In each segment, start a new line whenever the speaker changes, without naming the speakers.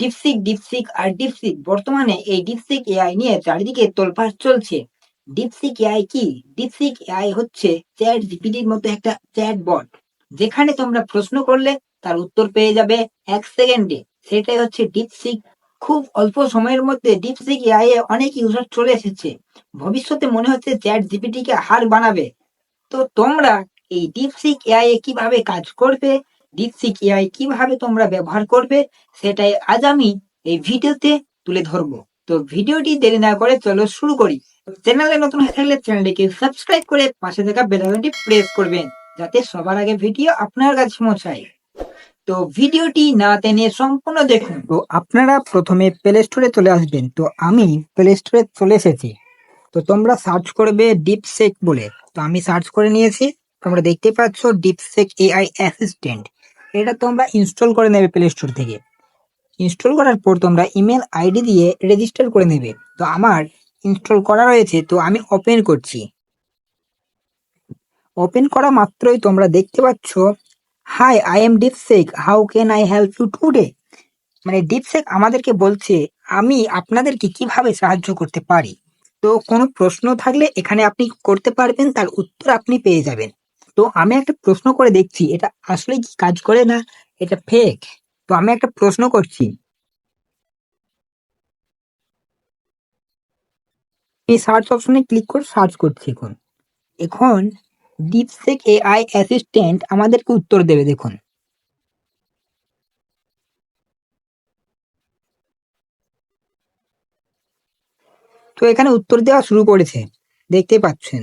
DeepSeek DeepSeek আর DeepSeek. বর্তমানে এই DeepSeek AI নিয়ে চারিদিকে তোলপাড় চলছে। ডিপসিক এআই কি? ডিপসিক এআই হচ্ছে চ্যাট জিপিটির মতো একটা চ্যাট বট যেখানে তোমরা প্রশ্ন করলে তার উত্তর পেয়ে যাবে এক সেকেন্ডে। সেটাই হচ্ছে ডিপসিক। খুব অল্প সময়ের মধ্যে ডিপসিক এআই এ অনেক ইউজার চলে এসেছে। ভবিষ্যতে মনে হচ্ছে চ্যাট জিপিটিকে হার বানাবে। তো তোমরা এই ডিপসিক এআই এ কীভাবে কাজ করবে? ডিপসিক এআই কীভাবে তোমরা ব্যবহার করবে সেটাই আজ আমি এই ভিডিওতে তুলে ধরবো। তো ভিডিওটি দেরি না করে চলো শুরু করি। চ্যানেলে নতুন হয়ে থাকলে চ্যানেলটিকে সাবস্ক্রাইব করে পাশে থাকা বেল আইকনটি প্রেস করবেন যাতে সবার আগে ভিডিও আপনার কাছে পৌঁছায়। তো ভিডিওটি না টেনে সম্পূর্ণ দেখুন। তো আপনারা প্রথমে প্লে স্টোরে চলে আসবেন। তো আমি প্লে স্টোরে চলে এসেছি। তো তোমরা সার্চ করবে ডিপ ডিপসেক বলে। তো আমি সার্চ করে নিয়েছি। তোমরা দেখতে পাচ্ছ ডিপসেক এআই অ্যাসিস্ট্যান্ট এটা তোমরা ইনস্টল করে নেবে প্লে স্টোর থেকে। ইনস্টল করার পর তোমরা ইমেল আইডি দিয়ে রেজিস্টার করে নেবে। তো আমার ইনস্টল করা রয়েছে, তো আমি ওপেন করছি। ওপেন করা মাত্রই তোমরা দেখতে পাচ্ছ hi I am DeepSeek how can I help you today মানে ডিপসেক আমাদেরকে বলছে, আমি আপনাদেরকে কীভাবে সাহায্য করতে পারি? তো কোনো প্রশ্ন থাকলে এখানে আপনি করতে পারবেন, তার উত্তর আপনি পেয়ে যাবেন। তো আমি একটা প্রশ্ন করে দেখছি, এটা আসলে কি কাজ করে না এটা ফেক তো আমি একটা প্রশ্ন করছি। এই সার্চ অপশনে ক্লিক করে সার্চ করছি এখন। এখন ডিপসেক এআই অ্যাসিস্ট্যান্ট আমাদেরকে উত্তর দেবে, দেখুন। তো এখানে উত্তর দেওয়া শুরু করেছে, দেখতে পাচ্ছেন।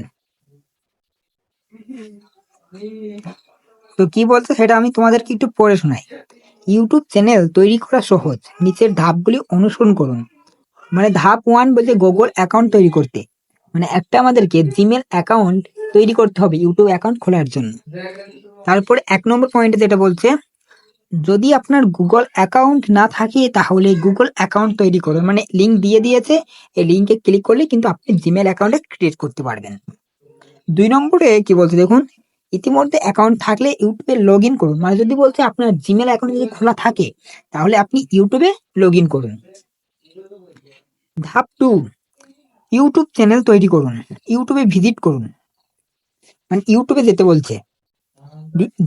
তো কি বলছে সেটা আমি তোমাদেরকে একটু পড়ে শোনাই। ইউটিউব চ্যানেল তৈরি করা সহজ, নিচের ধাপগুলি অনুসরণ করুন। মানে ধাপ ওয়ান বলছে গুগল অ্যাকাউন্ট তৈরি করতে। মানে একটা আমাদেরকে জিমেল অ্যাকাউন্ট তৈরি করতে হবে ইউটিউব অ্যাকাউন্ট খোলার জন্য। তারপরে এক নম্বর পয়েন্টে যেটা বলছে, যদি আপনার গুগল অ্যাকাউন্ট না থাকে, তাহলে গুগল অ্যাকাউন্ট তৈরি করুন। মানে লিঙ্ক দিয়ে দিয়েছে, এই লিঙ্কে ক্লিক করলে কিন্তু আপনি জিমেল অ্যাকাউন্টে ক্রিয়েট করতে পারবেন। দুই নম্বরে কি বলছে দেখুন, ইতিমধ্যে অ্যাকাউন্ট থাকলে ইউটিউবে লগ ইন করুন। মানে যদি বলছে আপনার জিমেল অ্যাকাউন্ট যদি খোলা থাকে, তাহলে আপনি ইউটিউবে লগ ইন করুন। ধাপ টু ইউটিউব চ্যানেল তৈরি করুন, ইউটিউবে ভিজিট করুন। মানে ইউটিউবে যেতে বলছে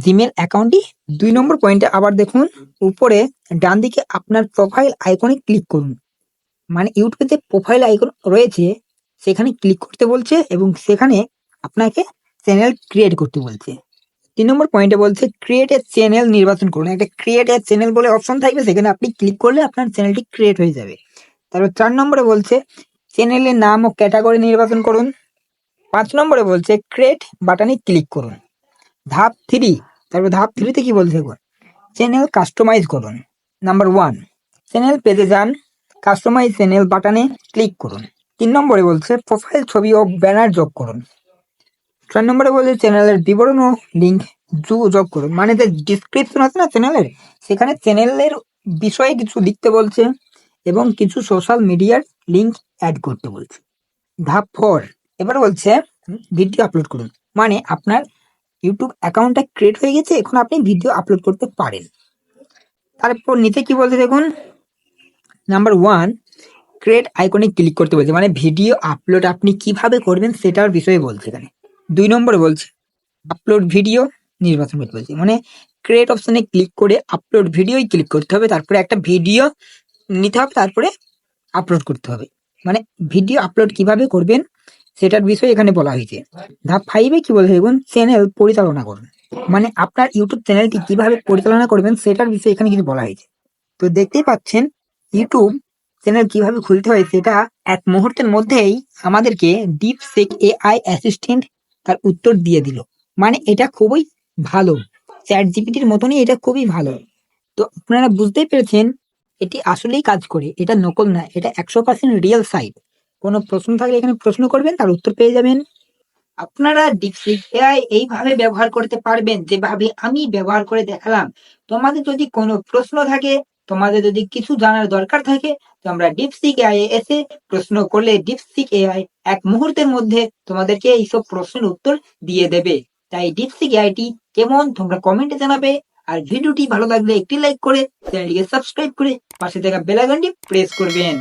জিমেল অ্যাকাউন্টটি দুই নম্বর পয়েন্টে আবার দেখুন, উপরে ডান দিকে আপনার প্রোফাইল আইকনে ক্লিক করুন। মানে ইউটিউবে যে প্রোফাইল আইকন রয়েছে, সেখানে ক্লিক করতে বলছে এবং সেখানে আপনাকে চ্যানেল ক্রিয়েট করতে বলছে। তিন নম্বর পয়েন্টে বলছে ক্রিয়েট এ চ্যানেল নির্বাচন করুন। একটা ক্রিয়েট এ চ্যানেল বলে অপশন থাকবে, সেখানে আপনি ক্লিক করলে আপনার চ্যানেলটি ক্রিয়েট হয়ে যাবে। তারপর চার নম্বরে বলছে চ্যানেলের নাম ও ক্যাটাগরি নির্বাচন করুন। পাঁচ নম্বরে বলছে ক্রিয়েট বাটনে ক্লিক করুন। ধাপ থ্রি তারপর ধাপ থ্রিতে কি বলছে চ্যানেল কাস্টমাইজ করুন। নাম্বার ওয়ান চ্যানেল পেজে যান কাস্টমাইজ চ্যানেল বাটনে ক্লিক করুন। তিন নম্বরে বলছে প্রোফাইল ছবি ও ব্যানার যোগ করুন। চার নম্বরে বলছে চ্যানেলের বিবরণ ও লিঙ্ক যোগ করুন। মানে যে ডিসক্রিপশন আছে না চ্যানেলের সেখানে চ্যানেলের বিষয়ে কিছু লিখতে বলছে এবং কিছু সোশ্যাল মিডিয়ার লিঙ্ক অ্যাড করতে বলছে। ধাপ ফোর এবার বলছে ভিডিও আপলোড করুন। মানে আপনার ইউটিউব অ্যাকাউন্টটা ক্রিয়েট হয়ে গেছে, এখন আপনি ভিডিও আপলোড করতে পারেন। তারপর নিচে কি বলছে দেখুন? নাম্বার ওয়ান ক্রিয়েট আইকনে ক্লিক করতে বলছে। মানে ভিডিও আপলোড আপনি কীভাবে করবেন সেটার বিষয়ে বলছে এখানে। দুই নম্বরে বলছে আপলোড ভিডিও নির্বাচন করতে বলছে। মানে ক্রিয়েট অপশানে ক্লিক করে আপলোড ভিডিওই ক্লিক করতে হবে, তারপরে একটা ভিডিও নিতে হবে, তারপরে আপলোড করতে হবে। মানে ভিডিও আপলোড কীভাবে করবেন সেটার বিষয়ে এখানে বলা হয়েছে। ধাপ ফাইভে কি বলছে দেখুন চ্যানেল পরিচালনা করুন। মানে আপনার ইউটিউব চ্যানেলটি কীভাবে পরিচালনা করবেন সেটার বিষয়ে এখানে কিছু বলা হয়েছে। তো দেখতেই পাচ্ছেন ইউটিউব চ্যানেল কীভাবে খুলতে হয় সেটা এক মুহূর্তের মধ্যেই আমাদেরকে ডিপ সেক এআই অ্যাসিস্ট্যান্ট তার উত্তর দিয়ে দিল। মানে এটা খুবই ভালো। চ্যাট জিপিটির মতনই এটা খুবই ভালো। তো আপনারা বুঝতেই পেরেছেন, এটি আসলেই কাজ করে। এটা নকল না, এটা একশো পার্সেন্ট রিয়েল সাইট কোনো প্রশ্ন থাকলে এখানে প্রশ্ন করবেন, তার উত্তর পেয়ে যাবেন। আপনারা ডিপসিক এআই এইভাবে ব্যবহার করতে পারবেন, যেভাবে আমি ব্যবহার করে দেখালাম। তোমাদের যদি কোনো প্রশ্ন থাকে তোমাদের যদি কিছু জানার দরকার থাকে, তোমরা ডিপসিক এআই এ এসে প্রশ্ন করলে ডিপসিক এআই এক মুহূর্তের মধ্যে তোমাদেরকে এইসব প্রশ্নের উত্তর দিয়ে দেবে। তাই ডিপসিক এআইটি কেমন তোমরা কমেন্টে জানাবে, আর ভিডিওটি ভালো লাগলে একটি লাইক করে চ্যানেলটিকে সাবস্ক্রাইব করে পাশে থাকা বেলাগানটি প্রেস করবেন।